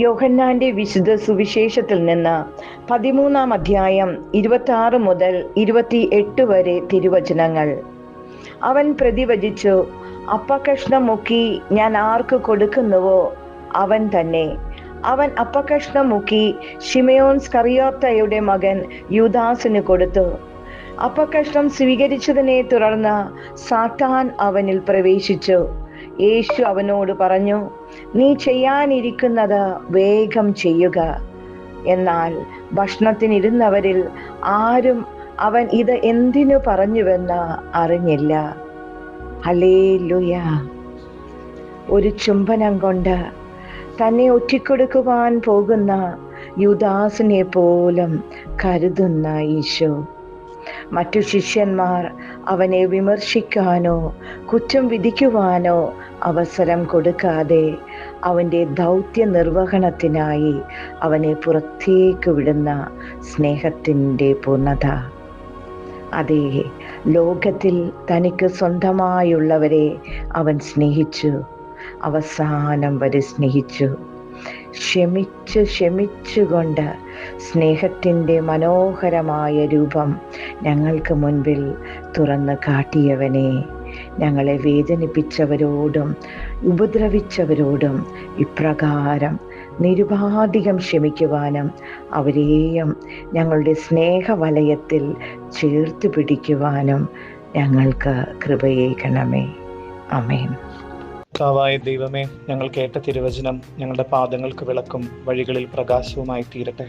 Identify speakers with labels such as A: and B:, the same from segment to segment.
A: യോഹന്നാന്റെ വിശുദ്ധ സുവിശേഷത്തിൽ നിന്ന് പതിമൂന്നാം അധ്യായം ഇരുപത്തി ആറ് മുതൽ ഇരുപത്തി എട്ട് വരെ തിരുവചനങ്ങൾ. അവൻ പ്രതിവചിച്ചു അപ്പകഷ്ണം മുക്കി ഞാൻ ആർക്ക് കൊടുക്കുന്നുവോ അവൻ തന്നെ. അവൻ അപ്പകഷ്ണം മുക്കി ഷിമയോൻ സ്കറിയോത്തയുടെ മകൻ യുദാസിന് കൊടുത്തു. അപ്പകഷ്ണം സ്വീകരിച്ചതിനെ തുടർന്ന് സാത്താൻ അവനിൽ പ്രവേശിച്ചു. യേശു അവനോട് പറഞ്ഞു നീ ചെയ്യാനിരിക്കുന്നത് വേഗം ചെയ്യുക. എന്നാൽ ഭക്ഷണത്തിനിരുന്നവരിൽ ആരും അവൻ ഇത് എന്തിനു പറഞ്ഞുവെന്ന് അറിഞ്ഞില്ല. ഹലേ ഒരു ചുംബനം കൊണ്ട് തന്നെ ഒറ്റിക്കൊടുക്കുവാൻ പോകുന്ന യുദാസിനെ പോലും കരുതുന്ന ഈശോ മറ്റു ശിഷ്യന്മാർ അവനെ വിമർശിക്കാനോ കുറ്റം വിധിക്കുവാനോ അവസരം കൊടുക്കാതെ അവന്റെ ദൗത്യ നിർവഹണത്തിനായി അവനെ പുറത്തേക്ക് വിടുന്ന സ്നേഹത്തിന്റെ പൂർണത. അതെ ലോകത്തിൽ തനിക്ക് സ്വന്തമായുള്ളവരെ അവൻ സ്നേഹിച്ചു. അവസാനം വരെ സ്നേഹിച്ചു. ക്ഷമിച്ച് ക്ഷമിച്ചുകൊണ്ട് സ്നേഹത്തിന്റെ മനോഹരമായ രൂപം ഞങ്ങൾക്ക് മുൻപിൽ തുറന്ന് കാട്ടിയവനെ. ഞങ്ങളെ വേദനിപ്പിച്ചവരോടും ഉപദ്രവിച്ചവരോടും ഇപ്രകാരം നിരുപാധികം ക്ഷമിക്കുവാനും അവരെയും ഞങ്ങളുടെ സ്നേഹവലയത്തിൽ ചേർത്ത് പിടിക്കുവാനും ഞങ്ങൾക്ക് കൃപയേകണമേ അമേൻ
B: കർത്താവായ ദൈവമേ ഞങ്ങൾ കേട്ട തിരുവചനം ഞങ്ങളുടെ പാദങ്ങൾക്ക് വിളക്കും വഴികളിൽ പ്രകാശവുമായി തീരട്ടെ.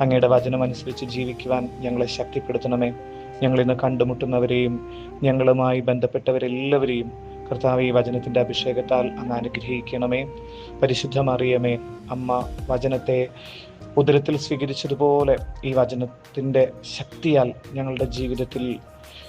B: അങ്ങയുടെ വചനം അനുസരിച്ച് ജീവിക്കുവാൻ ഞങ്ങളെ ശക്തിപ്പെടുത്തണമേ. ഞങ്ങൾ ഇന്ന് കണ്ടുമുട്ടുന്നവരെയും ഞങ്ങളുമായി ബന്ധപ്പെട്ടവരെല്ലാവരെയും കർത്താവ് ഈ വചനത്തിന്റെ അഭിഷേകത്താൽ അങ്ങ് അനുഗ്രഹിക്കണമേ. പരിശുദ്ധമറിയമേ അമ്മ വചനത്തെ ഉദരത്തിൽ സ്വീകരിച്ചതുപോലെ ഈ വചനത്തിന്റെ ശക്തിയാൽ ഞങ്ങളുടെ ജീവിതത്തിൽ